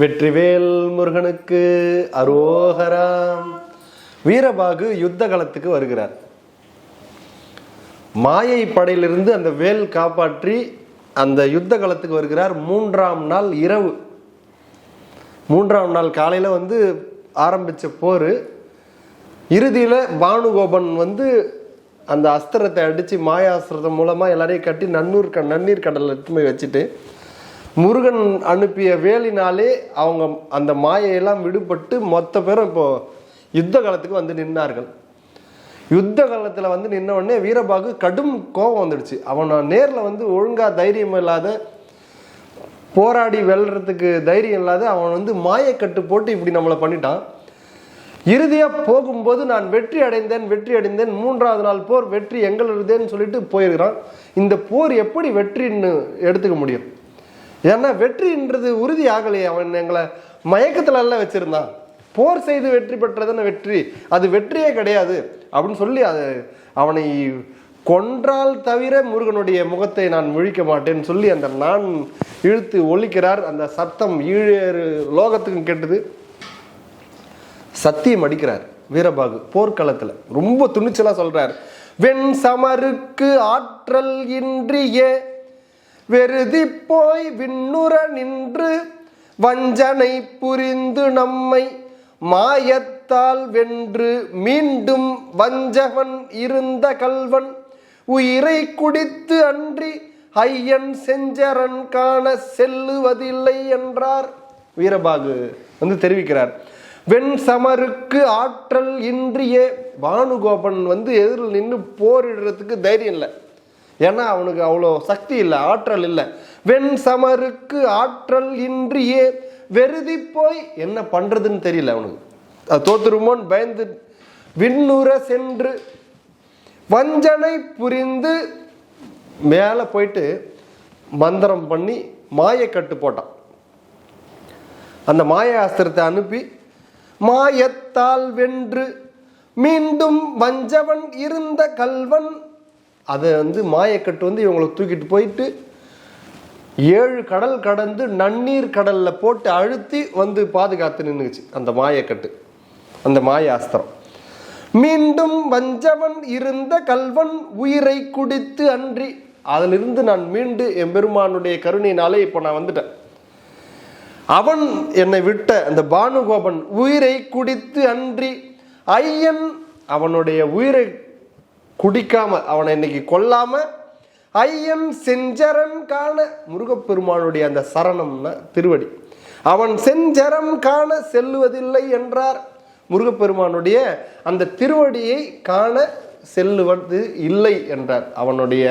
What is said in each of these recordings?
வெற்றிவேல் முருகனுக்கு அரோகராம் வீரபாகு யுத்த காலத்துக்கு வருகிறார். மாயை படையிலிருந்து அந்த வேல் காப்பாற்றி அந்த யுத்த காலத்துக்கு வருகிறார். மூன்றாம் நாள் இரவு. மூன்றாம் நாள் காலையில் வந்து ஆரம்பித்த போர். இறுதியில் பானுகோபன் வந்து அந்த அஸ்திரத்தை அடித்து மாயாஸ்திரத்தை மூலமாக எல்லாரையும் கட்டி நன்னூர் க நன்னீர் கடலில் எடுத்துமே வச்சுட்டு முருகன் அனுப்பிய வேலினாலே அவங்க அந்த மாயையெல்லாம் விடுபட்டு மொத்த பேரும் இப்போ யுத்த காலத்துக்கு வந்து நின்னார்கள். யுத்த காலத்தில் வந்து நின்ன உடனே வீரபாகு கடும் கோபம் வந்துடுச்சு. அவனை நேரில் வந்து ஒழுங்காக தைரியம் இல்லாத போராடி வெல்றதுக்கு தைரியம் இல்லாத அவன் வந்து மாயக்கட்டு போட்டு இப்படி நம்மளை பண்ணிட்டான். இறுதியாக போகும்போது நான் வெற்றி அடைந்தேன் வெற்றி அடைந்தேன். மூன்றாவது நாள் போர் வெற்றி எங்களுடையதுன்னு சொல்லிட்டு போயிருக்கிறான். இந்த போர் எப்படி வெற்றின்னு எடுத்துக்க முடியும்? ஏன்னா வெற்றின்றது உறுதி ஆகலையே. அவன் எங்களை மயக்கத்துலலாம் எல்லாம் போர் செய்து வெற்றி பெற்றதுன்னு வெற்றி. அது வெற்றியே கிடையாது. அப்படின்னு சொல்லி அது அவனை கொன்றால் தவிர முருகனுடைய முகத்தை நான் முழிக்க மாட்டேன்னு சொல்லி அந்த நான் இழுத்து ஒழிக்கிறார். அந்த சத்தம் ஈழேறு லோகத்துக்கும் கேட்டது. சத்தியம் அடிக்கிறார் வீரபாகு போர்க்களத்தில். ரொம்ப துணிச்சலா சொல்கிறார் வெண் சமருக்கு ஆற்றல் இன்றிய வெறுதி போய் விண்ணுற நின்று வஞ்சனை புரிந்து நம்மை மாயத்தால் வென்று மீண்டும் வஞ்சகன் இருந்த கல்வன் உயிரை குடித்து அன்றி ஐயன் செஞ்சரன் காண செல்லுவதில்லை என்றார். வீரபாகு வந்து தெரிவிக்கிறார். வெண் சமருக்கு ஆற்றல் இன்றியே பானுகோபன் வந்து எதிரில் நின்று போரிடுறதுக்கு தைரியம் இல்லை. ஏன்னா அவனுக்கு அவ்வளோ சக்தி இல்லை ஆற்றல் இல்லை. வெண் சமருக்கு ஆற்றல் இன்றியே வெறுதி போய் என்ன பண்றதுன்னு தெரியல அவனுக்கு. அது தோத்துருமோன்னு பயந்து விண்ணுற சென்று வஞ்சனை புரிந்து மேலே போயிட்டு மந்திரம் பண்ணி மாயக்கட்டு போட்டான். அந்த மாய அஸ்திரத்தை அனுப்பி மாயத்தால் வென்று மீண்டும் வஞ்சவன் இருந்த கல்வன். அதை வந்து மாயக்கட்டு வந்து இவங்களை தூக்கிட்டு போயிட்டு ஏழு கடல் கடந்து நன்னீர் கடலில் போட்டு அழுத்தி வந்து பாதுகாத்து நின்றுச்சு அந்த மாயக்கட்டு அந்த மாய அஸ்திரம் மீண்டும் வஞ்சவன் இருந்த கல்வன் உயிரை குடித்து அன்றி அதிலிருந்து நான் மீண்டு எம்பெருமானுடைய கருணையினாலே இப்போ நான் வந்துட்டேன். அவன் என்னை விட்ட அந்த பானுகோபன் உயிரை குடித்து அன்றி ஐயன் அவனுடைய உயிரை குடிக்காம அவனை இன்னைக்கு கொல்லாம ஐயன் செஞ்சரன் காண முருகப்பெருமானுடைய அந்த சரணம்னா திருவடி. அவன் செஞ்சரம் காண செல்லுவதில்லை என்றார். முருகப்பெருமானுடைய அந்த திருவடியை காண செல்லுவது இல்லை என்றார். அவனுடைய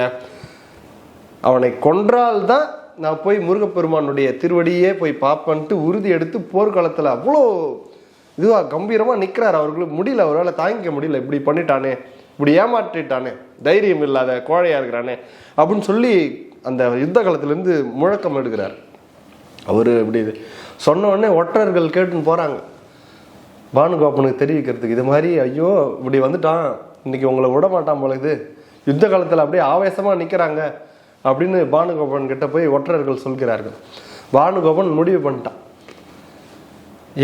அவனை கொன்றால்தான் நான் போய் முருகப்பெருமானுடைய திருவடியே போய் பார்ப்பேன்ட்டு உறுதி எடுத்து போர்க்காலத்தில் அவ்வளோ இதுவாக கம்பீரமாக நிற்கிறார் அவர்களுக்கு முடியல அவரால் தாங்கிக்க முடியல. இப்படி பண்ணிட்டானே இப்படி ஏமாற்றிட்டானே தைரியம் இல்லாத கோழையாக இருக்கிறானே அப்படின்னு சொல்லி அந்த யுத்த காலத்திலேருந்து முழக்கம் எடுக்கிறார். அவர் இப்படி சொன்ன உடனே ஒற்றர்கள் கேட்டுன்னு போகிறாங்க பானுகோப்பனுக்கு தெரிவிக்கிறதுக்கு இது மாதிரி ஐயோ இப்படி வந்துட்டான். இன்றைக்கி உங்களை விட மாட்டான் போல இது. யுத்த காலத்தில் அப்படியே ஆவேசமாக நிற்கிறாங்க அப்படின்னு பானுகோபன் கிட்ட போய் ஒற்றர்கள் சொல்கிறார்கள். பானுகோபன் முடிவு பண்ணிட்டான்.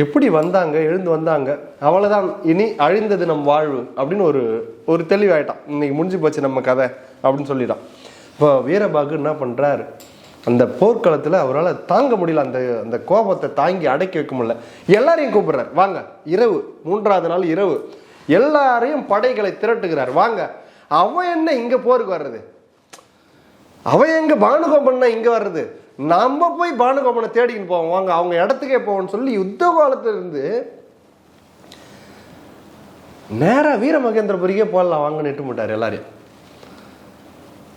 எப்படி வந்தாங்க எழுந்து வந்தாங்க அவ்வளோதான் இனி அழிந்தது நம் வாழ்வு அப்படின்னு ஒரு ஒரு தெளிவாயிட்டான். இன்னைக்கு முடிஞ்சு போச்சு நம்ம கதை அப்படின்னு சொல்லிட்டான். இப்போ வீரபாகு என்ன பண்ணுறாரு அந்த போர்க்களத்தில் அவரால் தாங்க முடியல. அந்த அந்த கோபத்தை தாங்கி அடக்கி வைக்க முடியல. எல்லாரையும் கூப்பிடுறாரு. வாங்க இரவு மூன்றாவது நாள் இரவு. எல்லாரையும் படைகளை திரட்டுகிறார். வாங்க அவன் என்ன இங்கே போருக்கு வர்றது? அவன் எங்க பானுகோபன்னா இங்க வர்றது? நம்ம போய் பானுகோபனை தேடிக்கிட்டு போவோம். வாங்க அவங்க இடத்துக்கே போவோம்னு சொல்லி யுத்த காலத்திலிருந்து நேராக வீரமகேந்திரபுரிக்கே போடலாம் வாங்க நிட்டு மாட்டார் எல்லாரையும்.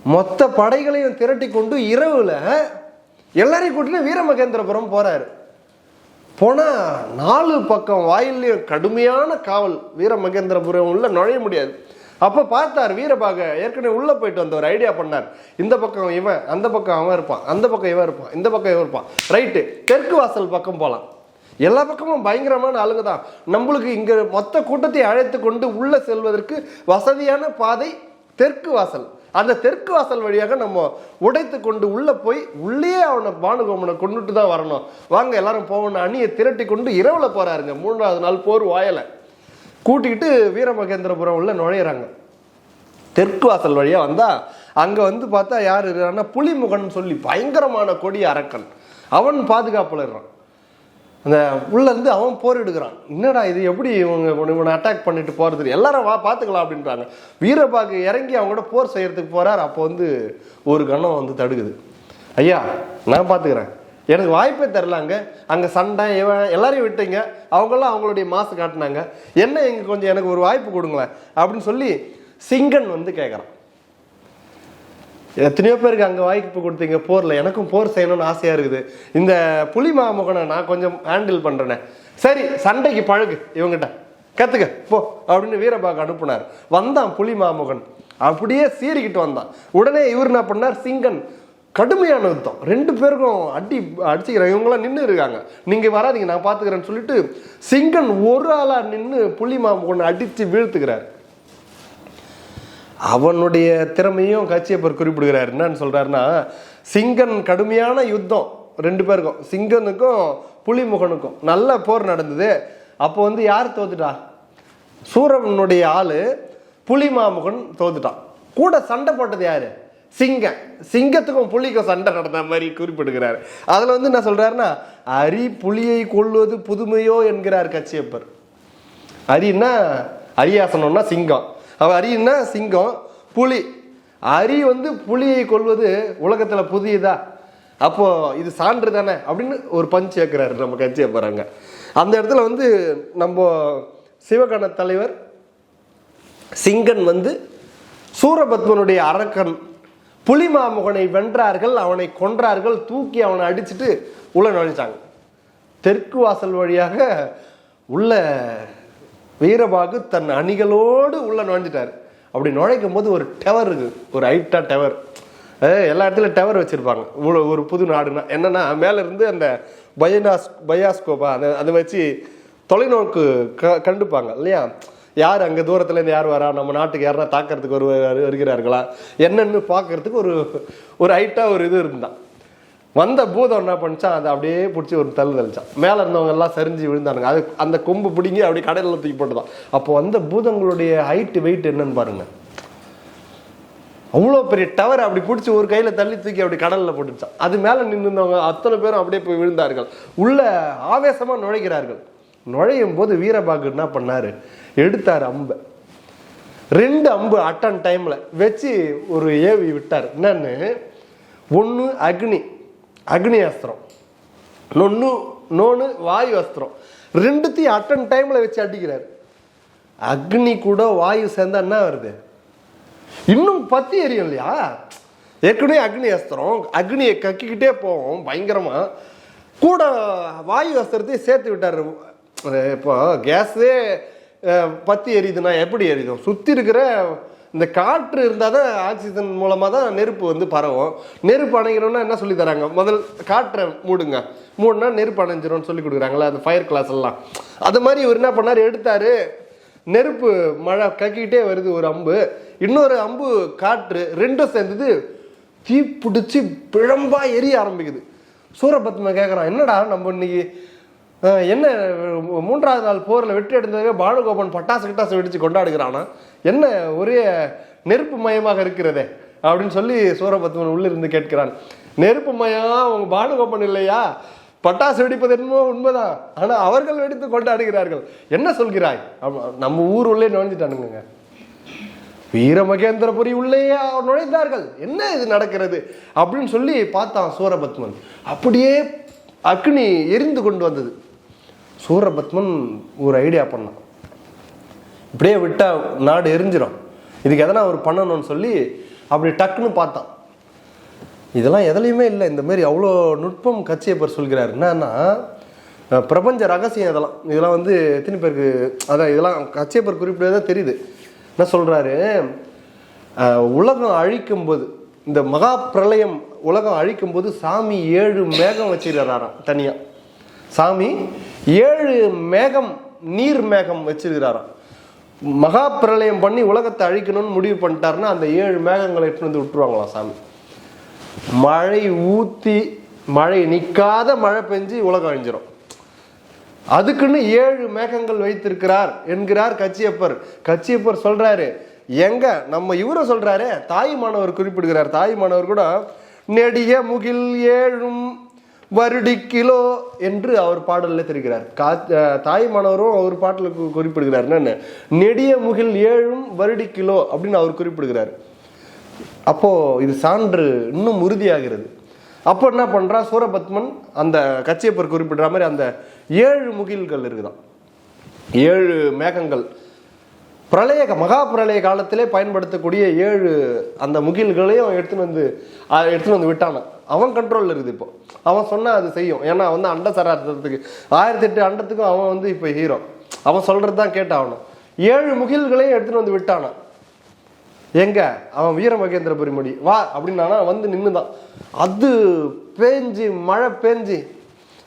மொத்த படைகளையும் திரட்டி கொண்டு இரவுல எல்லாரையும் கூட்டிட்டு வீரமகேந்திரபுரம் போறாரு. போனா நாலு பக்கம் வாயிலையும் கடுமையான காவல் வீரமகேந்திரபுரம் உள்ள நுழைய முடியாது. அப்போ பார்த்தார் வீரபாக. ஏற்கனவே உள்ளே போயிட்டு வந்தவர் ஐடியா பண்ணார். இந்த பக்கம் இவன் அந்த பக்கம் அவன் இருப்பான் அந்த பக்கம் இவன் இருப்பான் இந்த பக்கம் இவன் இருப்பான். ரைட்டு தெற்கு வாசல் பக்கம் போகலாம் எல்லா பக்கமும் பயங்கரமான ஆளுங்க தான். நம்மளுக்கு இங்கே மொத்த கூட்டத்தை அழைத்து கொண்டு உள்ளே செல்வதற்கு வசதியான பாதை தெற்கு வாசல். அந்த தெற்கு வாசல் வழியாக நம்ம உடைத்து கொண்டு உள்ளே போய் உள்ளே அவனை பானுகோமனை கொண்டுட்டு தான் வரணும். வாங்க எல்லாரும் போகணும் அணியை திரட்டி கொண்டு இரவில் போறாருங்க. மூன்றாவது நாள் போர் வாயலை. கூட்டிக்கிட்டு வீரமகேந்திரபுரம் உள்ள நுழையிறாங்க. தெற்கு வாசல் வழியாக வந்தால் அங்கே வந்து பார்த்தா யார் இருக்கிறான்னா புலிமுகன் சொல்லி பயங்கரமான கொடி அரக்கன். அவன் பாதுகாப்புல இருக்கான் அந்த உள்ளேருந்து அவன் போரிடுகிறான். என்னடா இது எப்படி இவங்க இவனை- அட்டாக் பண்ணிட்டு போகிறது எல்லாரும் வா பார்த்துக்கலாம் அப்படின்றாங்க. வீரபாகு இறங்கி அவங்க கூட போர் செய்கிறதுக்கு போகிறார் அப்போ வந்து ஒரு கணம் வந்து தடுக்குது. ஐயா நான் பார்த்துக்கிறேன் எனக்கு வாய்ப்பே தரலாங்க அங்கே சண்டை எல்லாரையும் விட்டீங்க. அவங்களாம் அவங்களுடைய மாசு காட்டினாங்க. என்ன இங்க கொஞ்சம் எனக்கு ஒரு வாய்ப்பு கொடுங்களேன். அப்படின்னு சொல்லி சிங்கன் வந்து கேட்குறான் எத்தனையோ பேருக்கு அங்கே வாய்ப்பு கொடுத்தீங்க போரில் எனக்கும் போர் செய்யணும்னு ஆசையாக இருக்குது. இந்த புலி மாமகனை நான் கொஞ்சம் ஹேண்டில் பண்ணுறேனே சரி சண்டைக்கு பழகு இவங்கிட்ட. கற்றுக்க போ அப்படின்னு வீரபாகு அனுப்புனார். வந்தான் புலி மாமுகன். அப்படியே சீறிக்கிட்டு வந்தான். உடனே இவர் என்ன பண்ணார்? சிங்கன் கடுமையான யுத்தம். ரெண்டு பேருக்கும் அடி அடிச்சுக்கிறேன் இவங்களாம் நின்று இருக்காங்க. நீங்கள் வராதீங்க நான் பார்த்துக்கிறேன்னு சொல்லிட்டு சிங்கன் ஒரு ஆளாக நின்று புலி ஒன்று அடித்து வீழ்த்துக்கிறார். அவனுடைய திறமையும் கச்சியப்பர் குறிப்பிடுகிறார். என்னன்னு சொல்கிறாருன்னா சிங்கன் கடுமையான யுத்தம். ரெண்டு பேருக்கும் சிங்கனுக்கும் புலிமுகனுக்கும். நல்ல போர் நடந்தது. அப்போ வந்து யார் தோத்துட்டா? சூரனுடைய ஆள் புலிமாமுகன் தோத்துட்டான். கூட சண்டை போட்டது யாரு? சிங்கம். சிங்கத்துக்கும் புலிக்கும் சண்டை நடந்த மாதிரி குறிப்பிடுகிறார். அதில் வந்து என்ன சொல்கிறாருன்னா அரி புலியை கொள்வது புதுமையோ என்கிறார் கச்சியப்பர். அரின்னா அரியாசனம்னா சிங்கம். அவர் அரின்னா சிங்கம் புலி. அரி வந்து புலியை கொள்வது உலகத்தில் புதியதா? அப்போது இது சான்று தானே? அப்படின்னு ஒரு பஞ்ச் சேர்க்கிறாரு நம்ம கட்சியை போறாங்க அந்த இடத்துல வந்து நம்ம சிவகண தலைவர் சிங்கன் வந்து சூரபத்மனுடைய அரக்கன் புலிமாமுகனை வென்றார்கள் அவனை கொன்றார்கள் தூக்கி அவனை அடிச்சுட்டு உள்ள நுழைஞ்சாங்க. தெற்கு வாசல் வழியாக உள்ள வீரபாகு தன் அணிகளோடு உள்ள நுழைஞ்சிட்டார். அப்படி நுழைக்கும் போது ஒரு டவர் இருக்கு. ஒரு ஹைட்டா டவர் எல்லா இடத்துலயும் டவர் வச்சுருப்பாங்க. ஒரு- ஒரு புது நாடுனா என்னன்னா மேலே இருந்து அந்த பயோனாஸ் பயாஸ்கோப்பா அந்த அதை வச்சு தொலைநோக்கு க கண்டுப்பாங்க இல்லையா? யார் அங்கே தூரத்துலேருந்து யார் வரா? நம்ம நாட்டுக்கு யாருனா தாக்கிறதுக்கு ஒரு வருகிறார்களா? என்னன்னு பார்க்கறதுக்கு ஒரு ஒரு ஹைட்டாக ஒரு இது இருந்தான். வந்த பூதம் என்ன பண்ணிச்சான்? அதை அப்படியே பிடிச்சி ஒரு தள்ளு தெளிச்சான். மேலே இருந்தவங்க எல்லாம் சரிஞ்சு விழுந்தானுங்க. அது அந்த கொம்பு பிடிங்கி அப்படியே கடையில் தூக்கி போட்டுதான். அப்போ வந்த பூதங்களுடைய ஹைட்டு வெயிட் என்னன்னு பாருங்க. அவ்வளோ பெரிய டவர் அப்படி பிடிச்சி ஒரு கையில் தள்ளி தூக்கி அப்படி கடலில் போட்டுச்சான். அது மேலே நின்றுந்தவங்க அத்தனை பேரும் அப்படியே போய் விழுந்தார்கள். உள்ள ஆவேசமாக நுழைகிறார்கள். நுழையும் போது வீரபாகு என்ன பண்ணாரு? எடுத்தார் அம்பை. ரெண்டு அம்பு அட்டன் டைம்ல வச்சு ஒரு ஏவி விட்டார். என்னன்னு? ஒன்று அக்னி அக்னி அஸ்திரம். நொன்னு நோனு வாயு அஸ்திரம். ரெண்டுத்தையும் அட்டன் டைம்ல வச்சு அடிக்கிறார். அக்னி கூட வாயு சேர்ந்தா என்ன வருது? இன்னும் பத்தி எரியும் இல்லையா? ஏற்கனவே அக்னி அஸ்திரம் அக்னியை கக்கிக்கிட்டே போவோம் பயங்கரமா. கூட வாயு அஸ்திரத்தையும் சேர்த்து விட்டார். இப்போ கேஸே பத்தி எரியுதுன்னா எப்படி எரியுதும் சுற்றி இருக்கிற இந்த காற்று இருந்தால் தான் ஆக்சிஜன் மூலமாக தான் நெருப்பு வந்து பரவும். நெருப்பு அணைகிறோம்னா என்ன சொல்லி தராங்க? முதல் காற்றை மூடுங்க. மூடுனா நெருப்பு அணைஞ்சிரும்னு சொல்லி கொடுக்குறாங்களே அந்த ஃபயர் கிளாஸ் எல்லாம். அது மாதிரி இவர் என்ன பண்ணார்? எடுத்தார். நெருப்பு மழை கக்கிக்கிட்டே வருது ஒரு அம்பு. இன்னொரு அம்பு காற்று ரெண்டும் சேர்ந்தது தீ பிடிச்சி பிழம்பாக எரிய ஆரம்பிக்குது. சூரபத்ம கேட்குறான் என்னடா நம்ம இன்னைக்கு என்ன மூன்றாவது நாள் போரில் வெற்றி அடைந்ததாக பானுகோபன் பட்டாசு கிட்டாசு வெடித்து கொண்டாடுகிறானா? என்ன ஒரே நெருப்பு மயமாக இருக்கிறதே? அப்படின்னு சொல்லி சூரபத்மன் உள்ளிருந்து கேட்கிறான். நெருப்பு மயம் அவங்க பானுகோபன் இல்லையா? பட்டாசு வெடிப்பது என்னமோ உண்மைதான் ஆனால் அவர்கள் வெடித்து கொண்டாடுகிறார்கள். என்ன சொல்கிறாய்? நம்ம ஊர் உள்ளே நுழைஞ்சிட்டானுங்க வீரமகேந்திரபுரி உள்ளேயே நுழைந்தார்கள். என்ன இது நடக்கிறது? அப்படின்னு சொல்லி பார்த்தான் சூரபத்மன். அப்படியே அக்னி எரிந்து கொண்டு வந்தது. சூரபத்மன் ஒரு ஐடியா பண்ணான். இப்படியே விட்டால் நாடு எரிஞ்சிடும் இதுக்கு எதனா அவர் பண்ணணும்னு சொல்லி அப்படி டக்குன்னு பார்த்தான். இதெல்லாம் எதுலையுமே இல்லை. இந்த மாதிரி அவ்வளோ நுட்பம் கச்சியப்பர் சொல்கிறார். என்னன்னா பிரபஞ்ச ரகசியம் இதெல்லாம். இதெல்லாம் வந்து எத்தனை பேருக்கு அதான் இதெல்லாம் கச்சியப்பர் தான் தெரியுது. என்ன சொல்கிறாரு உலகம் அழிக்கும் போது இந்த மகா பிரளயம் உலகம் அழிக்கும் போது சாமி ஏழு மேகம் வச்சிருக்கிறாராம் தனியாக சாமி ஏழு மேகம் நீர் மேகம் வச்சிருக்கிறாராம். மகா பிரளயம் பண்ணி உலகத்தை அழிக்கணும்னு முடிவு பண்ணிட்டாருன்னா அந்த ஏழு மேகங்களை எடுத்துன்னு வந்து விட்டுருவாங்களாம் சாமி? மழை ஊத்தி மழை நிற்காத மழை பெஞ்சு உலகம் அழிஞ்சிரும். அதுக்குன்னு ஏழு மேகங்கள் வைத்திருக்கிறார் என்கிறார் கச்சியப்பர். கச்சியப்பர் சொல்றாரு எங்க? நம்ம இவரை சொல்றாரு தாயுமானவர் குறிப்பிடுகிறார். தாயுமானவர் கூட நெடிய முகில் ஏழும் வருடி கிலோ என்று அவர் பாடலில் தெரிகிறார். கா தாய்மானவரும் அவர் பாட்டில் குறிப்பிடுகிறார். என்னென்ன? நெடிய முகில் ஏழும் வருடி கிலோ அப்படின்னு அவர் குறிப்பிடுகிறார். அப்போது இது சான்று இன்னும் உறுதியாகிறது. அப்போ என்ன பண்ணுறா சூரபத்மன் அந்த கச்சியப்பர் குறிப்பிடுற மாதிரி அந்த ஏழு முகில்கள் இருக்குதான். ஏழு மேகங்கள். பிரளய மகா பிரளய காலத்திலே பயன்படுத்தக்கூடிய ஏழு அந்த முகில்களையும் எடுத்துன்னு வந்து எடுத்துன்னு வந்து விட்டானான் அவன் கண்ட்ரோலில் இருக்குது இப்போ. அவன் சொன்னால் அது செய்யும். ஏன்னா அவன் வந்து அண்ட சராசரத்துக்கு. ஆயிரத்தி எட்டு அண்டத்துக்கும் அவன் வந்து இப்போ ஹீரோ அவன் சொல்கிறது தான் கேட்டாகணும். ஏழு முகில்களையும் எடுத்துன்னு வந்து விட்டானான் எங்க? அவன் வீர மகேந்திர பெருமடி வா அப்படின்னா வந்து நின்னுதான். அது பேஞ்சு மழை பேஞ்சு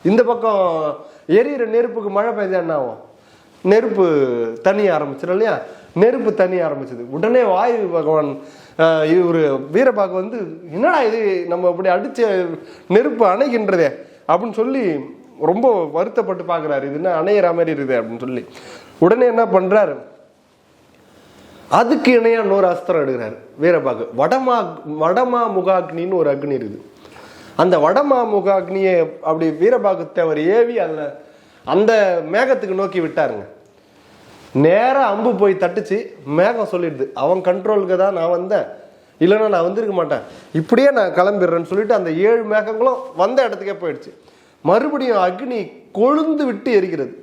இந்த பக்கம் எரியிற நெருப்புக்கு மழை பெஞ்சா என்ன ஆகும்? நெருப்பு தனிய ஆரம்பிச்சிடும் இல்லையா? நெருப்பு தனிய ஆரம்பிச்சது. உடனே வாயு பகவான் இவர் வீரபாகு வந்து என்னடா இது? நம்ம இப்படி அடிச்ச நெருப்பு அணைகின்றதே. அப்படின்னு சொல்லி ரொம்ப வருத்தப்பட்டு பார்க்குறாரு. இது என்ன அணையிற மாதிரி இருக்குது? அப்படின்னு சொல்லி. உடனே என்ன பண்ணுறாரு அதுக்கு இணையாக இன்னொரு அஸ்திரம் எடுக்கிறாரு வீரபாகு வடமா வடமா முகாக்னின்னு ஒரு அக்னி இருக்குது. அந்த வடமா முகாக்னியை அப்படி வீரபாகு தேவர் ஏவி அதில் அந்த மேகத்துக்கு நோக்கி விட்டாருங்க. நேராக அம்பு போய் தட்டுச்சு மேகம் சொல்லிடுது. அவன் கண்ட்ரோலுக்கு தான் நான் வந்தேன். இல்லைன்னா நான் வந்திருக்க மாட்டேன். இப்படியே நான் கிளம்பிடுறேன்னு சொல்லிட்டு அந்த ஏழு மேகங்களும் வந்த இடத்துக்கே போயிடுச்சு. மறுபடியும் அக்னி கொழுந்து விட்டு எரிகிறது.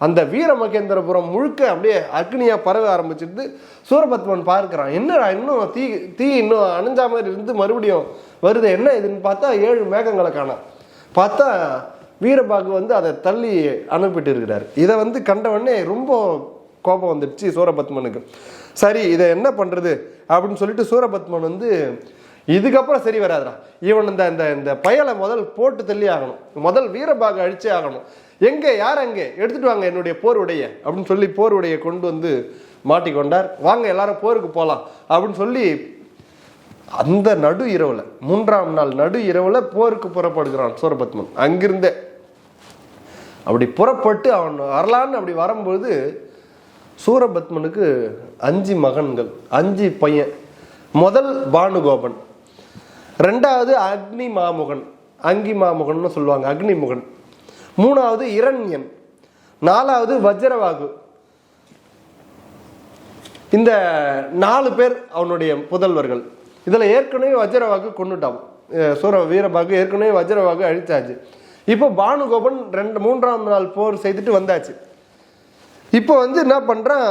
அந்த வீர மகேந்திரபுரம் முழுக்க அப்படியே அக்னியாக பரவ ஆரம்பிச்சிருந்து சூரபத்மன் பார்க்கிறான் என்னடா இன்னும் தீ தீ இன்னும் அணைஞ்சா மாதிரி இருந்து மறுபடியும் வருது. என்ன இதுன்னு பார்த்தா ஏழு மேகங்களை காணோம் பார்த்தா வீரபாகு வந்து அதை தள்ளி அனுப்பிட்டு இருக்கிறார். இதை வந்து கண்டவொடனே ரொம்ப கோபம் வந்துடுச்சு சூரபத்மனுக்கு. சரி இதை என்ன பண்ணுறது அப்படின்னு சொல்லிட்டு சூரபத்மன் வந்து இதுக்கப்புறம் சரி வராதுடா. இவன் இந்த இந்த இந்த பயலை முதல் போட்டு தள்ளி ஆகணும். முதல் வீரபாக அழிச்சே ஆகணும். எங்கே யார் அங்கே? எடுத்துட்டு வாங்க என்னுடைய போர் உடைய அப்படின்னு சொல்லி போர் உடைய கொண்டு வந்து மாட்டிக்கொண்டார். வாங்க எல்லாரும் போருக்கு போகலாம் அப்படின்னு சொல்லி அந்த நடு இரவுல மூன்றாம் நாள் நடு இரவுல போருக்கு புறப்படுகிறான் சூரபத்மன். அங்கிருந்தே. அப்படி புறப்பட்டு அவன் வரலான்னு அப்படி வரும்போது சூரபத்மனுக்கு அஞ்சு மகன்கள் அஞ்சு பையன். முதல் பானுகோபன். ரெண்டாவது அக்னி மாமுகன். அங்கி மாமுகன்னு சொல்லுவாங்க அக்னிமுகன் மூணாவது இரண்யன். நாலாவது வஜ்ரவாகு. இந்த நாலு பேர் அவனுடைய புதல்வர்கள். இதில் ஏற்கனவே வஜ்ரவாகு கொண்டுட்டான். சூர வீரபாகு ஏற்கனவே வஜ்ரவாகு அழிச்சாச்சு. இப்போ பானுகோபன் ரெண்டு மூன்றாம் நாள் போர் செய்துட்டு வந்தாச்சு. இப்போ வந்து என்ன பண்ணுறான்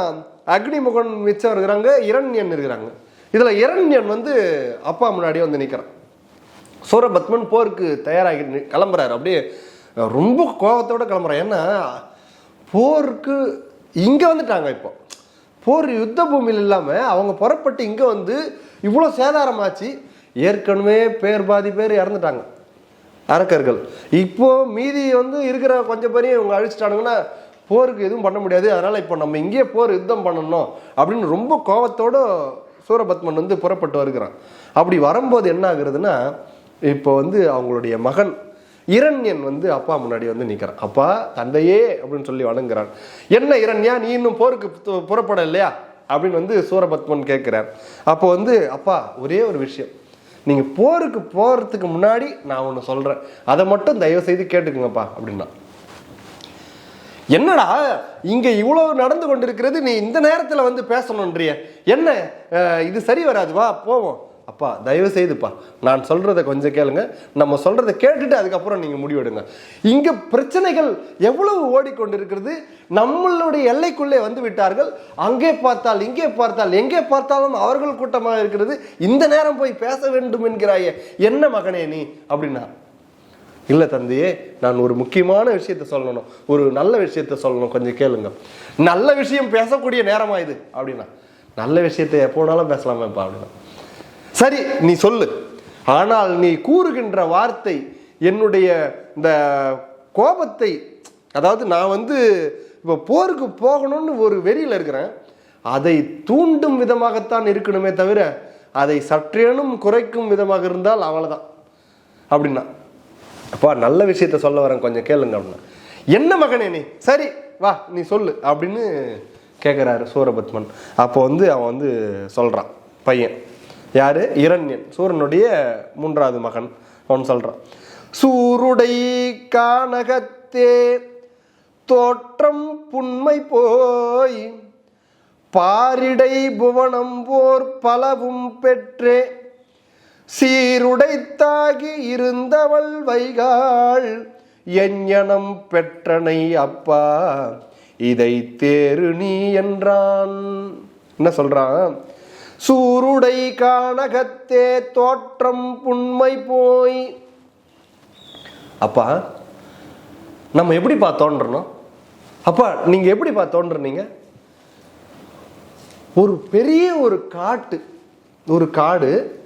அக்னிமுகன் மிச்சம் இருக்கிறாங்க இரண்யன் இருக்கிறாங்க. இதில் இரண்யன் வந்து அப்பா முன்னாடியே வந்து நிற்கிறான் சூரபத்மன் போருக்கு தயாராகி கிளம்புறாரு. அப்படியே ரொம்ப கோபத்தோடு கிளம்புறான். ஏன்னா போருக்கு இங்கே வந்துட்டாங்க இப்போ. போர் யுத்த பூமியில் இல்லாமல் அவங்க புறப்பட்டு இங்கே வந்து இவ்வளோ சேதாரமாச்சு. ஏற்கனவே பேர் பாதி பேர் இறந்துட்டாங்க. அரக்கர்கள். இப்போ மீதி வந்து இருக்கிற கொஞ்சம் பேரையும் இவங்க அழிச்சிட்டானுங்கன்னா போருக்கு எதுவும் பண்ண முடியாது. அதனால் இப்போ நம்ம இங்கேயே போர் யுத்தம் பண்ணணும் அப்படின்னு ரொம்ப கோவத்தோடு சூரபத்மன் வந்து புறப்பட்டு வருகிறான். அப்படி வரும்போது என்ன ஆகுறதுன்னா இப்போ வந்து அவங்களுடைய மகன் இரண்யன் வந்து அப்பா முன்னாடி வந்து நிற்கிறான் அப்பா தந்தையே அப்படின்னு சொல்லி வணங்குறான். என்ன இரண்யா நீ இன்னும் போருக்கு புறப்பட இல்லையா? அப்படின்னு வந்து சூரபத்மன் கேட்குறார். அப்போ வந்து அப்பா ஒரே ஒரு விஷயம். நீங்கள் போருக்கு போகிறதுக்கு முன்னாடி நான் ஒன்று சொல்கிறேன் அதை மட்டும் தயவு செய்து கேட்டுக்குங்கப்பா அப்படின்னா. என்னடா இங்கே இவ்வளோ நடந்து கொண்டிருக்கிறது நீ இந்த நேரத்தில் வந்து பேசணுன்றிய என்ன இது சரி வராது வா போவோம். அப்பா தயவு செய்துப்பா நான் சொல்கிறத கொஞ்சம் கேளுங்க. நம்ம சொல்கிறத கேட்டுட்டு அதுக்கப்புறம் நீங்கள் முடிவெடுங்க. இங்கே பிரச்சனைகள் எவ்வளவு ஓடிக்கொண்டிருக்கிறது நம்மளுடைய எல்லைக்குள்ளே வந்து விட்டார்கள். அங்கே பார்த்தால் இங்கே பார்த்தால் எங்கே பார்த்தாலும் அவர்கள் கூட்டமாக இருக்கிறது. இந்த நேரம் போய் பேச வேண்டும் என்கிறாயே. என்ன மகனே நீ? அப்படின்னா இல்லை தந்தையே நான் ஒரு முக்கியமான விஷயத்த சொல்லணும். ஒரு நல்ல விஷயத்த சொல்லணும். கொஞ்சம் கேளுங்க. நல்ல விஷயம் பேசக்கூடிய நேரமா இது? அப்படின்னா நல்ல விஷயத்தை எப்போனாலும் வேணாலும் பேசலாமேப்பா அப்படின்னா. சரி நீ சொல்லு. ஆனால் நீ கூறுகின்ற வார்த்தை என்னுடைய இந்த கோபத்தை அதாவது நான் வந்து இப்போ போருக்கு போகணும்னு ஒரு வெறியில் இருக்கிறேன். அதை தூண்டும் விதமாகத்தான் இருக்கணுமே தவிர அதை சற்றேனும் குறைக்கும் விதமாக இருந்தால் அவ்வளோதான் அப்படின்னா அப்பா நல்ல விஷயத்த சொல்ல வரேன் கொஞ்சம் கேளுங்க அப்படின்னா. என்ன மகனே நீ? சரி வா நீ சொல்லு அப்படின்னு கேட்குறாரு சூரபத்மன். அப்போ வந்து அவன் வந்து சொல்கிறான் பையன். யார்? இரண்யன். சூரனுடைய மூன்றாவது மகன் அவன் சொல்கிறான் சூருடை கானகத்தே தோற்றம் புண்மை போய் பாரிடை புவனம் போர் பலவும் பெற்றே. சீருடைத்தாகி இருந்தவள் வைகாள் எஞ்ஞனம் பெற்றனை அப்பா இதை தேரு நீ என்றான். என்ன சொல்றான்? சூருடை காணகத்தே தோற்றம் புண்மை போய். அப்பா நம்ம எப்படிப்பா தோன்றணும்? அப்பா நீங்க எப்படிப்பா தோன்றுனீங்க? ஒரு பெரிய ஒரு காட்டு ஒரு காடு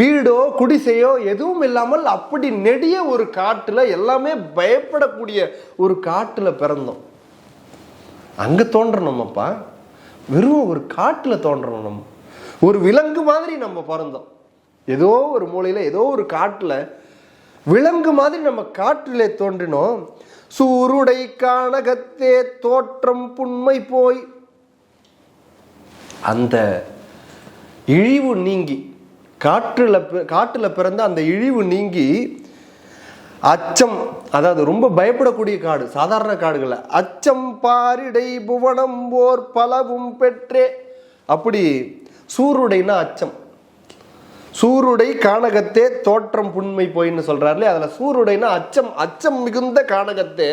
வீடோ குடிசையோ எதுவும் இல்லாமல் அப்படி நெடிய ஒரு காட்டில் எல்லாமே பயப்படக்கூடிய ஒரு காட்டில் பிறந்தோம். அங்கே தோன்றணுமப்பா. வெறும் ஒரு காட்டில் தோன்றணும். நம்ம ஒரு விலங்கு மாதிரி நம்ம பிறந்தோம். ஏதோ ஒரு மூலையில் ஏதோ ஒரு காட்டில் விலங்கு மாதிரி நம்ம காட்டிலே தோன்றினோம். சூருடை கானகத்தே தோற்றம் புண்மை போய். அந்த இழிவு நீங்கி காற்றில் காட்டில் பிறந்த அந்த இழிவு நீங்கி அச்சம் அதாவது ரொம்ப பயப்படக்கூடிய காடு சாதாரண காடுகள் அச்சம் பாரிடை புவனம் போர் பலவும் பெற்றே. அப்படி சூருடைனா அச்சம். சூருடை கானகத்தே தோற்றம் புண்மை போயின்னு சொல்றாருலே அதில் சூருடைனா அச்சம் அச்சம் மிகுந்த கானகத்தே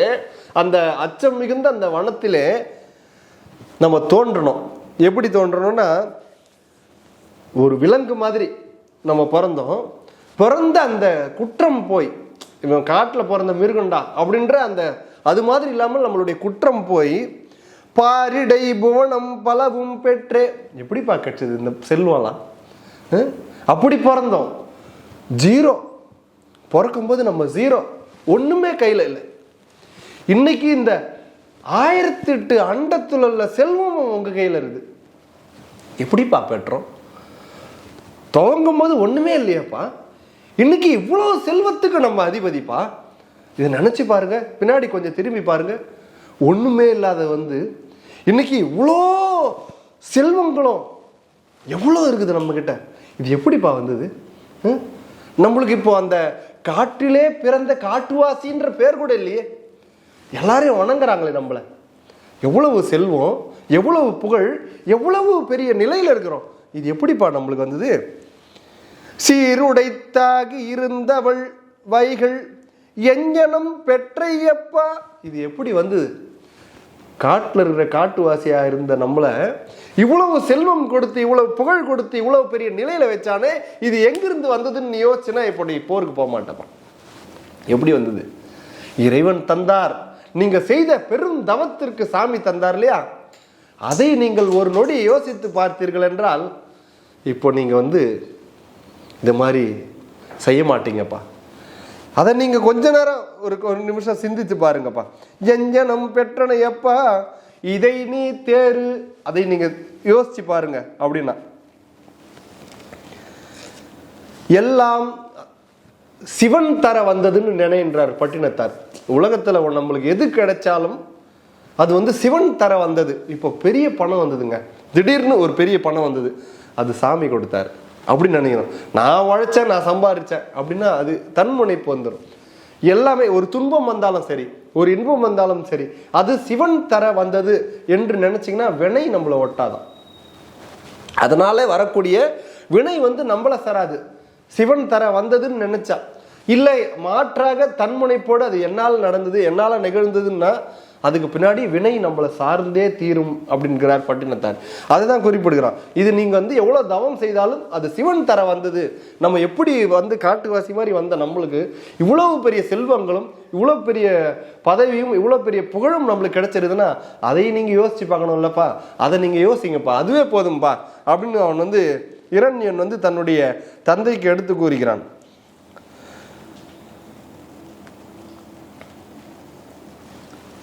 அந்த அச்சம் மிகுந்த அந்த வனத்திலே நம்ம தோன்றணும். எப்படி தோன்றணும்னா ஒரு விலங்கு மாதிரி நம்ம பிறந்தோம். பிறந்த அந்த குற்றம் போய் இவன் காட்டில் பிறந்த மிருகண்டா அப்படின்ற அந்த அது மாதிரி இல்லாமல் நம்மளுடைய குற்றம் போய் பாரிடை புவனம் பலவும் பெற்றே. எப்படிப்பா கிடைச்சது இந்த செல்வம்லாம்? அப்படி பிறந்தோம். ஜீரோ. பிறக்கும்போது நம்ம ஜீரோ. ஒன்றுமே கையில் இல்லை. இன்னைக்கு இந்த ஆயிரத்தி எட்டு அண்டத்தில் உள்ள செல்வமும் உங்கள் கையில் இருக்குது. எப்படிப்பா பெற்றோம்? துவங்கும் போது ஒன்றுமே இல்லையாப்பா? இன்னைக்கு இவ்வளோ செல்வத்துக்கு நம்ம அதிபதிப்பா? இதை நினச்சி பாருங்க. பின்னாடி கொஞ்சம் திரும்பி பாருங்க. ஒன்றுமே இல்லாத வந்து இன்னைக்கு இவ்வளோ செல்வங்களும் எவ்வளோ இருக்குது நம்மக்கிட்ட இது எப்படிப்பா வந்தது? நம்மளுக்கு இப்போ அந்த காட்டிலே பிறந்த காட்டுவாசின்ற பேர் கூட இல்லையே. எல்லாரையும் வணங்குறாங்களே நம்மளை. எவ்வளவு செல்வம் எவ்வளவு புகழ் எவ்வளவு பெரிய நிலையில் இருக்கிறோம். இது எப்படிப்பா நம்மளுக்கு வந்தது? சீருடைத்தாகி இருந்தவள் வைகள் எஞ்சனம் பெற்றையப்பா. இது எப்படி வந்தது காட்டில் இருக்கிற காட்டுவாசியாக இருந்த நம்மளை இவ்வளவு செல்வம் கொடுத்து இவ்வளவு புகழ் கொடுத்து இவ்வளவு பெரிய நிலையில வச்சானே இது எங்கிருந்து வந்ததுன்னு நீ யோசிச்சுனா இப்படி போருக்கு போக மாட்டேப்பா எப்படி வந்தது? இறைவன் தந்தார். நீங்க செய்த பெரும் தவத்திற்கு சாமி தந்தார் இல்லையா? அதை நீங்கள் ஒரு நொடி யோசித்து பார்த்தீர்கள் என்றால் இப்போ நீங்க வந்து இந்த மாதிரி செய்ய மாட்டீங்கப்பா அதை நீங்கள் கொஞ்ச நேரம் ஒரு ஒரு நிமிஷம் சிந்திச்சு பாருங்கப்பா. எஞ்சனம் பெற்றனையப்பா இதை நீ தேரு அதை நீங்கள் யோசிச்சு பாருங்க அப்படின்னா. எல்லாம் சிவன் தர வந்ததுன்னு நினைன்றார் பட்டினத்தார். உலகத்தில் நம்மளுக்கு எது கிடைச்சாலும் அது வந்து சிவன் தர வந்தது. இப்போ பெரிய பணம் வந்ததுங்க. திடீர்னு ஒரு பெரிய பணம் வந்தது. அது சாமி கொடுத்தாரு. அப்படின்னு நினைக்கிறோம் நான் உழைச்சேன் நான் சம்பாதிச்சேன் அப்படின்னா அது தன்முனைப்பு வந்துடும் எல்லாமே ஒரு துன்பம் வந்தாலும் சரி ஒரு இன்பம் வந்தாலும் சரி அது சிவன் தர வந்தது என்று நினச்சிங்கன்னா வினை நம்மளை ஒட்டாதான். அதனால வரக்கூடிய வினை வந்து நம்மளை சராது. சிவன் தர வந்ததுன்னு நினைச்சா. இல்லை மாற்றாக தன்முனைப்போடு அது என்னால் நடந்தது என்னால் நிகழ்ந்ததுன்னா அதுக்கு பின்னாடி வினை நம்மளை சார்ந்தே தீரும் அப்படிங்கிறார் பட்டினத்தார். அதுதான் குறிப்பிடுகிறான். இது நீங்கள் வந்து எவ்வளோ தவம் செய்தாலும் அது சிவன் தர வந்தது. நம்ம எப்படி வந்து காட்டுவாசி மாதிரி வந்த நம்மளுக்கு இவ்வளவு பெரிய செல்வங்களும் இவ்வளோ பெரிய பதவியும் இவ்வளோ பெரிய புகழும் நம்மளுக்கு கிடைச்சிருதுன்னா அதையும் நீங்கள் யோசிச்சு பார்க்கணும்லப்பா அதை நீங்கள் யோசிங்கப்பா. அதுவே போதும்பா. அப்படின்னு அவன் வந்து இரண்யன் வந்து தன்னுடைய தந்தைக்கு எடுத்து கூறுகிறான்.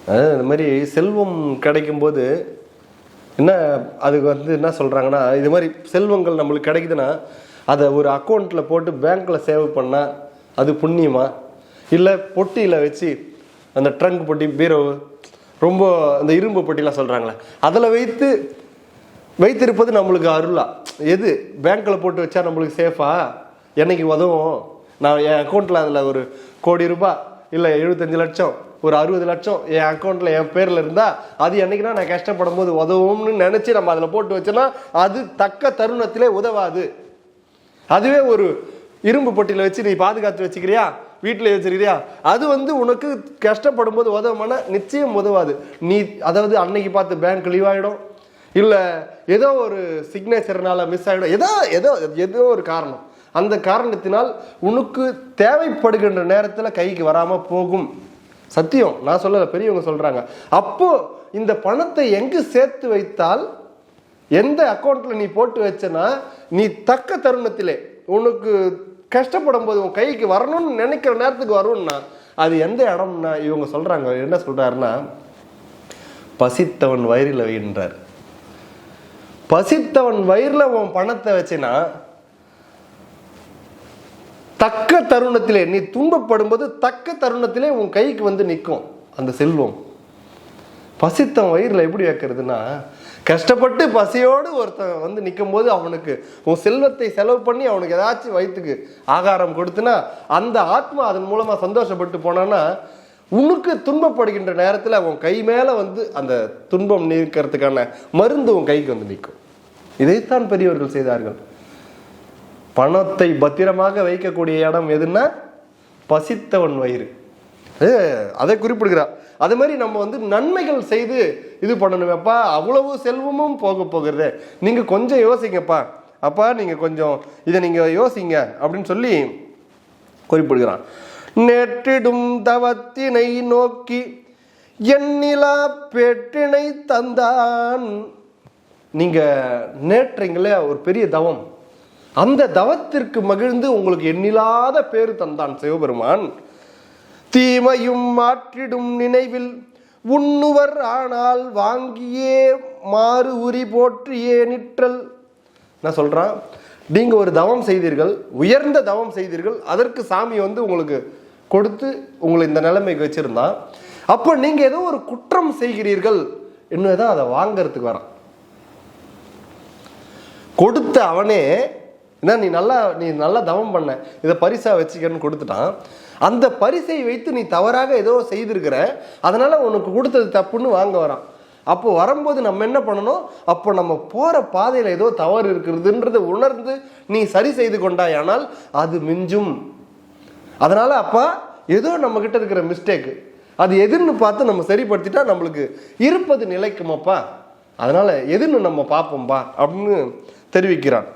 இந்த மாதிரி செல்வம் கிடைக்கும்போது என்ன அதுக்கு வந்து என்ன சொல்கிறாங்கன்னா இது மாதிரி செல்வங்கள் நம்மளுக்கு கிடைக்குதுன்னா அதை ஒரு அக்கௌண்ட்டில் போட்டு பேங்க்கில் சேவ் பண்ணால் அது புண்ணியமா? இல்லை பொட்டியில் வச்சு அந்த ட்ரங்க் பொட்டி பீரோ ரொம்ப அந்த இரும்பு பொட்டிலாம் சொல்கிறாங்களே அதில் வைத்து வைத்திருப்பது நம்மளுக்கு அருளா? எது? பேங்க்கில் போட்டு வச்சா நம்மளுக்கு சேஃபா என்னைக்கு உதவும்? நான் என் அக்கௌண்ட்டில் அதில் ஒரு கோடி ரூபாய் இல்லை எழுபத்தஞ்சு லட்சம். ஒரு அறுபது லட்சம் என் அக்கௌண்ட்டில் என் பேரில் இருந்தால் அது என்னைக்குன்னா நான் கஷ்டப்படும் போது உதவும்னு நினச்சி நம்ம அதில் போட்டு வச்சோன்னா அது தக்க தருணத்திலே உதவாது. அதுவே ஒரு இரும்பு பொட்டியில் வச்சு நீ பாதுகாத்து வச்சுக்கிறியா? வீட்டில் வச்சிருக்கிறியா? அது வந்து உனக்கு கஷ்டப்படும் போது உதவுமானா நிச்சயம் உதவாது. நீ அதாவது அன்னைக்கு பார்த்து பேங்க் லீவ் ஆகிடும் இல்லை ஏதோ ஒரு சிக்னேச்சர்னால மிஸ் ஆகிடும் ஏதோ ஏதோ ஏதோ ஒரு காரணம். அந்த காரணத்தினால் உனக்கு தேவைப்படுகின்ற நேரத்தில் கைக்கு வராமல் போகும். சத்தியம். நான் சொல்லலை பெரியவங்க சொல்கிறாங்க அப்போ இந்த பணத்தை எங்கு சேர்த்து வைத்தால் எந்த அக்கௌண்ட்ல நீ போட்டு வச்சனா நீ தக்க தருணத்திலே உனக்கு கஷ்டப்படும் போது உன் கைக்கு வரணும்னு நினைக்கிற நேரத்துக்கு வரும்னா அது எந்த இடம்னா இவங்க சொல்றாங்க என்ன சொல்றாருன்னா பசித்தவன் வயிறில் வைன்றார் பசித்தவன் வயிறில் உன் பணத்தை வச்சுனா தக்க தருணத்திலே நீ துன்பப்படும்போது தக்க தருணத்திலே உன் கைக்கு வந்து நிற்கும். அந்த செல்வம். பசித்தன் வயிறில் எப்படி வைக்கிறதுனா கஷ்டப்பட்டு பசியோடு ஒருத்தன் வந்து நிற்கும் போது அவனுக்கு உன் செல்வத்தை செலவு பண்ணி அவனுக்கு ஏதாச்சும் வயிற்றுக்கு ஆகாரம் கொடுத்துனா அந்த ஆத்மா அதன் மூலமாக சந்தோஷப்பட்டு போனான்னா உனக்கு துன்பப்படுகின்ற நேரத்தில் உன் கை மேலே வந்து அந்த துன்பம் நீக்கிறதுக்கான மருந்து உன் கைக்கு வந்து நிற்கும். இதைத்தான் பெரியவர்கள் செய்தார்கள். பணத்தை பத்திரமாக வைக்கக்கூடிய இடம் எதுன்னா பசித்தவன் வயிறு. அது அதை குறிப்பிடுகிறார். அது மாதிரி நம்ம வந்து நன்மைகள் செய்து இது பண்ணணுமேப்பா அவ்வளவு செல்வமும் போக போகிறது நீங்கள் கொஞ்சம் யோசிங்கப்பா. அப்பா நீங்கள் கொஞ்சம் இதை நீங்கள் யோசிங்க அப்படின்னு சொல்லி குறிப்பிடுகிறான். நேற்றிடும் தவத்தினை நோக்கி எண்ணிலா பெற்றினை தந்தான். நீங்கள் நேற்றீங்களே ஒரு பெரிய தவம். அந்த தவத்திற்கு மகிழ்ந்து உங்களுக்கு எண்ணிலாத பேரு தந்தான் சிவபெருமான். தீமையும் மாற்றிடும் நினைவில் உண்ணுவர் ஆனால் வாங்கியே மாறு உரி போற்றியே நிற்றல். நான் சொல்கிறேன் நீங்க ஒரு தவம் செய்தீர்கள் உயர்ந்த தவம் செய்தீர்கள் அதற்கு சாமி வந்து உங்களுக்கு கொடுத்து உங்களை இந்த நிலைமைக்கு வச்சுருந்தான். அப்போ நீங்க ஏதோ ஒரு குற்றம் செய்கிறீர்கள் என்னதான் அதை வாங்கறதுக்கு வரான். கொடுத்த அவனே என்ன நீ நல்லா நீ நல்லா தவம் பண்ண. இதை பரிசாக வச்சுக்கன்னு கொடுத்துட்டான். அந்த பரிசை வைத்து நீ தவறாக ஏதோ செய்திருக்கிற. அதனால் உனக்கு கொடுத்தது தப்புன்னு வாங்க வரான். அப்போ வரும்போது நம்ம என்ன பண்ணணும்? அப்போ நம்ம போகிற பாதையில் ஏதோ தவறு இருக்கிறதுன்றதை உணர்ந்து நீ சரி செய்து கொண்டாயானால் அது மிஞ்சும். அதனால் அப்பா ஏதோ நம்மக்கிட்ட இருக்கிற மிஸ்டேக்கு அது எதுன்னு பார்த்து நம்ம சரிப்படுத்திட்டா நம்மளுக்கு இருப்பது நிலைக்குமாப்பா. அதனால் எதுன்னு நம்ம பார்ப்போம்பா அப்படின்னு தெரிவிக்கிறான்.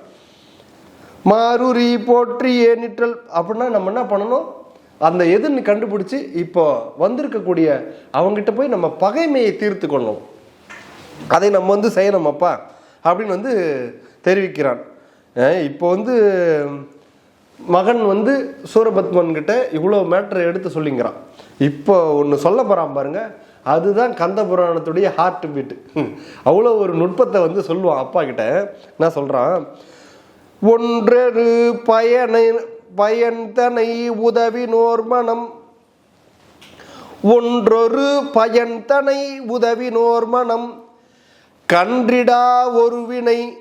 மாருரி போற்றி ஏனிற்றல் அப்படின்னா நம்ம என்ன பண்ணணும்? அந்த எதுன்னு கண்டுபிடிச்சி இப்போ வந்திருக்கக்கூடிய அவங்ககிட்ட போய் நம்ம பகைமையை தீர்த்து கொள்ளணும் அதை நம்ம வந்து செய்யணும் அப்பா அப்படின்னு வந்து தெரிவிக்கிறான். இப்போ வந்து மகன் வந்து சூரபத்மன்கிட்ட இவ்வளோ மேட்டரை எடுத்து சொல்லிங்கிறான். இப்போ ஒன்று சொல்ல போகிறான் பாருங்க அதுதான் கந்த புராணத்துடைய ஹார்ட் பீட்டு அவ்வளோ ஒரு நுட்பத்தை வந்து சொல்லுவான் அப்பா கிட்ட. என்ன சொல்கிறான் ஒன்றெரு பயனை பயன்தனை உதவி நோர்மனம் ஒன்றொரு பயன்தனை உதவி நோர்மனம் கன்றிடா ஒருவினை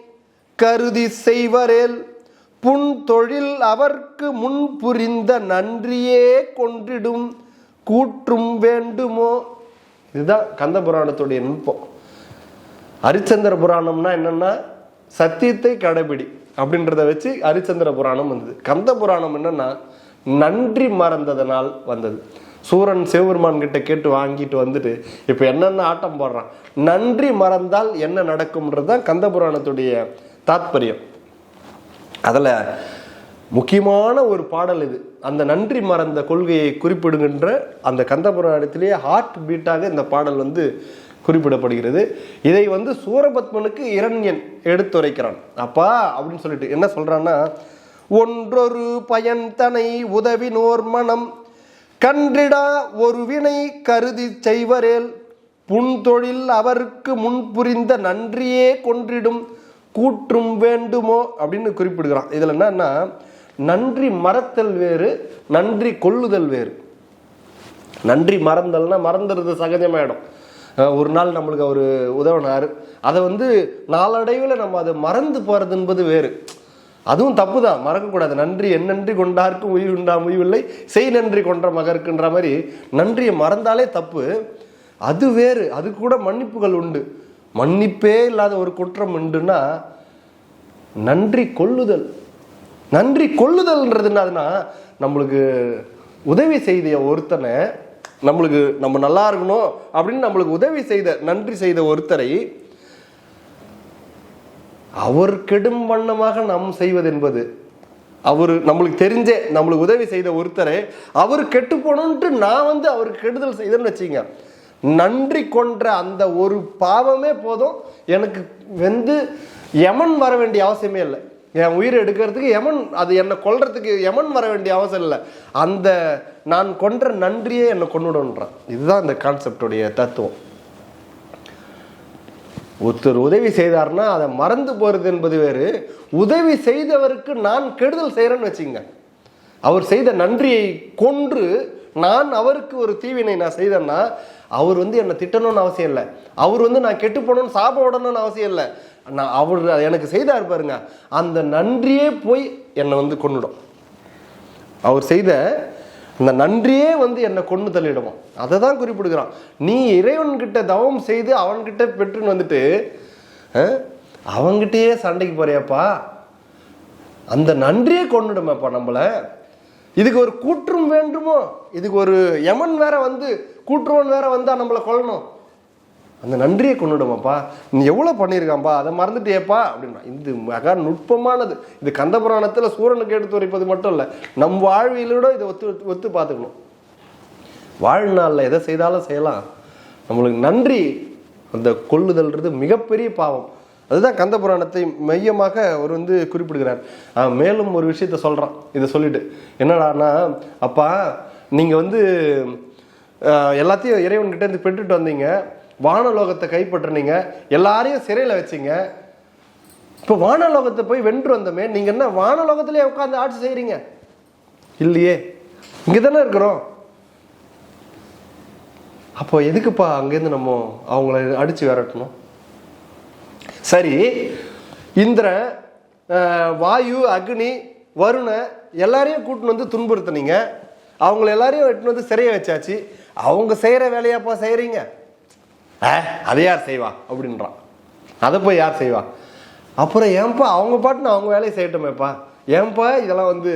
கருதி செய்வரேல். புன் தொழில் அவர்க்கு முன் புரிந்த நன்றியே கொன்றிடும். கூற்றும் வேண்டுமோ? இதுதான் கந்த புராணத்துடைய நுட்பம். ஹரிச்சந்திர புராணம்னா என்னன்னா சத்தியத்தை கடைபிடி. அப்படின்றத வச்சு ஹரிச்சந்திர புராணம் வந்தது. கந்த புராணம் என்னன்னா நன்றி மறந்ததனால் வந்தது. சூரன் சிவபெருமான் கிட்ட கேட்டு வாங்கிட்டு வந்துட்டு இப்போ என்னென்ன ஆட்டம் போடுறான்? நன்றி மறந்தால் என்ன நடக்கும்ன்றது தான் கந்த புராணத்துடைய தாத்பரியம். அதில் முக்கியமான ஒரு பாடல் இது. அந்த நன்றி மறந்த கொள்கையை குறிப்பிடுகின்ற அந்த கந்தபுராணத்திலேயே ஹார்ட் பீட்டாக இந்த பாடல் வந்து குறிப்பிடப்படுகிறது. இதை வந்து சூரபத்மனுக்கு இரண்யன் எடுத்துரைக்கிறான். அப்பா அப்படின்னு சொல்லிட்டு என்ன சொல்றான்னா ஒன்றொரு பயன் தனை உதவி மனம் கன்றிடா ஒரு வினை கருதி செய்வரேல் புன்தொழில் அவருக்கு முன் புரிந்த நன்றியே கொன்றிடும் கூற்றும் வேண்டுமோ? அப்படின்னு குறிப்பிடுகிறான். இதில் என்னன்னா நன்றி மறத்தல் வேறு நன்றி கொள்ளுதல் வேறு. நன்றி மறந்தல்னா மறந்துடுறது சகஜமாயிடும். ஒரு நாள் நம்மளுக்கு அவர் உதவினார். அதை வந்து நாளடைவில் நம்ம அதை மறந்து போகிறது என்பது வேறு. அதுவும் தப்பு தான் மறக்கக்கூடாது. நன்றி என் நன்றி கொண்டார்க்கும் உயிர் உண்டா முயவில்லை. செய் நன்றி கொன்ற மகருக்குன்ற மாதிரி நன்றியை மறந்தாலே தப்பு. அது வேறு. அது கூட மன்னிப்புகள் உண்டு. மன்னிப்பே இல்லாத ஒரு குற்றம் உண்டுன்னா நன்றி கொள்ளுதல். நன்றி கொள்ளுதல்ன்றது என்னதுன்னா நம்மளுக்கு உதவி செய்திய ஒருத்தனை நம்மளுக்கு நம்ம நல்லா இருக்கணும் அப்படின்னு நம்மளுக்கு உதவி செய்த நன்றி செய்த ஒருத்தரை அவர் கெடும் வண்ணமாக நாம் செய்வது என்பது அவர் நம்மளுக்கு தெரிஞ்சே நம்மளுக்கு உதவி செய்த ஒருத்தரை அவர் கெட்டு போகணுன்ட்டு நான் வந்து அவருக்கு கெடுதல் செய்தேன்னு வச்சுங்க நன்றி கொன்ற அந்த ஒரு பாவமே போதும். எனக்கு வந்து யமன் வர வேண்டிய அவசியமே இல்லை. என் உயிரை எடுக்கிறதுக்கு யமன் அது என்னை கொல்றதுக்கு யமன் வர வேண்டிய அவசியம் இல்லை. அந்த நான் கொன்ற நன்றியே என்னை கொண்டுடுன்றான் இதுதான் அந்த கான்செப்டுடைய தத்துவம். ஒருத்தர் உதவி செய்தார்னா அதை மறந்து போகிறது என்பது வேறு. உதவி செய்தவருக்கு நான் கெடுதல் செய்கிறேன்னு வச்சுங்க. அவர் செய்த நன்றியை கொன்று நான் அவருக்கு ஒரு தீவினை நான் செய்தேன்னா அவர் வந்து என்னை திட்டணும்னு அவசியம் இல்லை. அவர் வந்து நான் கெட்டு போகணும்னு சாப்பிடணும்னு அவசியம் இல்லை. நான் அவர் எனக்கு செய்தார் பாருங்க. அந்த நன்றியே போய் என்னை வந்து கொன்னுடும். அவர் செய்த அந்த நன்றியே வந்து என்னை கொண்டு தள்ளிடுவோம் அதை தான் குறிப்பிடுகிறான். நீ இறைவன்கிட்ட தவம் செய்து அவன்கிட்ட பெற்றுன்னு வந்துட்டு அவன்கிட்டயே சண்டைக்கு போறியாப்பா? அந்த நன்றியே கொண்டுடுமேப்பா நம்மளை. இதுக்கு ஒரு கூற்றும் வேண்டுமோ? இதுக்கு ஒரு யமன் வேற வந்து கூற்றுவன் வேற வந்தா நம்மளை கொல்லணும். அந்த நன்றியை கொண்டுடுமாப்பா நீ எவ்வளோ பண்ணியிருக்காம்பா அதை மறந்துட்டேப்பா அப்படின்னா. இது மகா நுட்பமானது. இது கந்த புராணத்தில் சூரனுக்கு எடுத்து உரைப்பது மட்டும் இல்லை நம் வாழ்வியலோட இதை ஒத்து ஒத்து பார்த்துக்கணும். வாழ்நாளில் எதை செய்தாலும் செய்யலாம். நம்மளுக்கு நன்றி அந்த கொள்ளுதல்ன்றது மிகப்பெரிய பாவம். அதுதான் கந்த புராணத்தை மையமாக அவர் வந்து குறிப்பிடுகிறார். மேலும் ஒரு விஷயத்த சொல்கிறான் இதை சொல்லிட்டு என்னடான்னா அப்பா நீங்கள் வந்து எல்லாத்தையும் இறைவன்கிட்ட இருந்து பெற்றுட்டு வந்தீங்க. வானலோகத்தை கைப்பற்றினீங்க எல்லாரையும் சிறையில் வச்சிங்க. இப்போ வானலோகத்தை போய் வென்று வந்தோமே நீங்கள் என்ன வானலோகத்திலே உட்காந்து ஆட்சி செய்கிறீங்க இல்லையே. இங்கே தானே இருக்கிறோம். அப்போ எதுக்குப்பா அங்கேருந்து நம்ம அவங்கள அடித்து விரட்டணும்? சரி இந்திரன் வாயு அக்னி வருண எல்லாரையும் கூட்டின்னு வந்து துன்புறுத்துனீங்க. அவங்கள எல்லாரையும் எட்டுன்னு வந்து சிறைய வச்சாச்சு. அவங்க செய்கிற வேலையாப்பா செய்கிறீங்க அதை யார் செய்வா? அப்படின்றான் அதை போய் யார் செய்வா? அப்புறம் ஏன்பா அவங்க பாட்டுன்னு அவங்க வேலையை செய்யட்டுமேப்பா? ஏன்பா இதெல்லாம் வந்து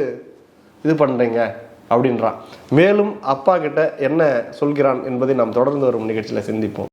இது பண்ணுறீங்க அப்படின்றான் மேலும் அப்பா கிட்ட என்ன சொல்கிறான் என்பதை நாம் தொடர்ந்து வரும் நிகழ்ச்சியில் சிந்திப்போம்.